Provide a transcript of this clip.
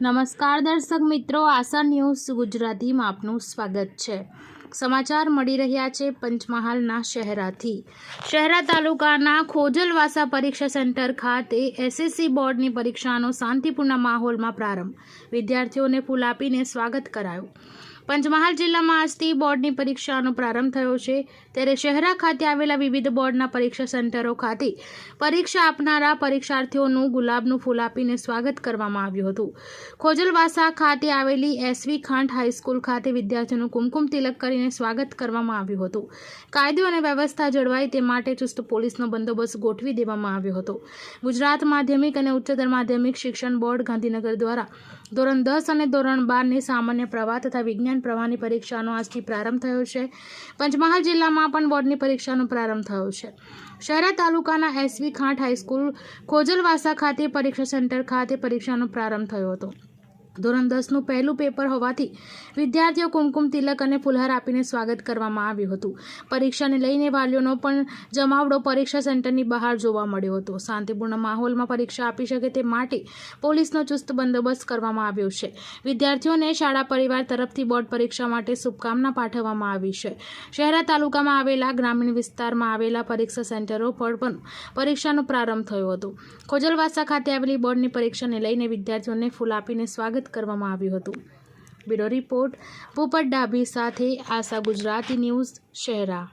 નમસ્કાર દર્શક મિત્રો, આશા ન્યૂઝ ગુજરાતીમાં આપનું સ્વાગત છે. સમાચાર મળી રહ્યા છે પંચમહાલના શહેરાથી. શહેરા તાલુકાના ખોજલવાસા પરીક્ષા સેન્ટર ખાતે એસએસસી બોર્ડની પરીક્ષાનો શાંતિપૂર્ણ માહોલમાં પ્રારંભ. વિદ્યાર્થીઓને ફૂલ આપીને સ્વાગત કરાયું. પંચમહાલ જિલ્લામાં આજથી બોર્ડની પરીક્ષાનો પ્રારંભ થયો છે. ત્યારે શહેરા ખાતે આવેલા વિવિધ બોર્ડના પરીક્ષા સેન્ટરો ખાતે પરીક્ષા આપનારા પરીક્ષાર્થીઓનું ગુલાબનું ફૂલ આપીને સ્વાગત કરવામાં આવ્યું હતું. ખોજલવાસા ખાતે આવેલી એસવી ખાંટ હાઈસ્કૂલ ખાતે વિદ્યાર્થીઓનું કુમકુમ તિલક કરીને સ્વાગત કરવામાં આવ્યું હતું. કાયદો અને વ્યવસ્થા જળવાય તે માટે ચુસ્ત પોલીસનો બંદોબસ્ત ગોઠવી દેવામાં આવ્યો હતો. ગુજરાત માધ્યમિક અને ઉચ્ચતર માધ્યમિક શિક્ષણ બોર્ડ ગાંધીનગર દ્વારા ધોરણ દસ અને ધોરણ બારની સામાન્ય પ્રવાહ તથા વિજ્ઞાન પ્રવાહની પરીક્ષાનો આજથી પ્રારંભ થયો છે. પંચમહાલ જિલ્લામાં પણ બોર્ડની પરીક્ષાનો પ્રારંભ થયો છે. શહેરા તાલુકાના એસવી ખાંટ હાઈસ્કૂલ ખોજલવાસા ખાતે પરીક્ષા સેન્ટર ખાતે પરીક્ષાનો પ્રારંભ થયો હતો. ધોરણ દસનું પહેલું પેપર હોવાથી વિદ્યાર્થીઓ કુમકુમ તિલક અને ફુલહાર આપીને સ્વાગત કરવામાં આવ્યું હતું. પરીક્ષાને લઈને વાલીઓનો પણ જમાવડો પરીક્ષા સેન્ટરની બહાર જોવા મળ્યો હતો. શાંતિપૂર્ણ માહોલમાં પરીક્ષા આપી શકે તે માટે પોલીસનો ચુસ્ત બંદોબસ્ત કરવામાં આવ્યો છે. વિદ્યાર્થીઓને શાળા પરિવાર તરફથી બોર્ડ પરીક્ષા માટે શુભકામના પાઠવવામાં આવી છે. શહેરા તાલુકામાં આવેલા ગ્રામીણ વિસ્તારમાં આવેલા પરીક્ષા સેન્ટરો પર પણ પરીક્ષાનો પ્રારંભ થયો હતો. ખોજલવાસા ખાતે આવેલી બોર્ડની પરીક્ષાને લઈને વિદ્યાર્થીઓને ફૂલ આપીને સ્વાગત કરવામાં આવ્યું હતું. બ્યુરો રિપોર્ટ પોપટ ડાભી સાથે આશા ગુજરાતી ન્યૂઝ શહેરા.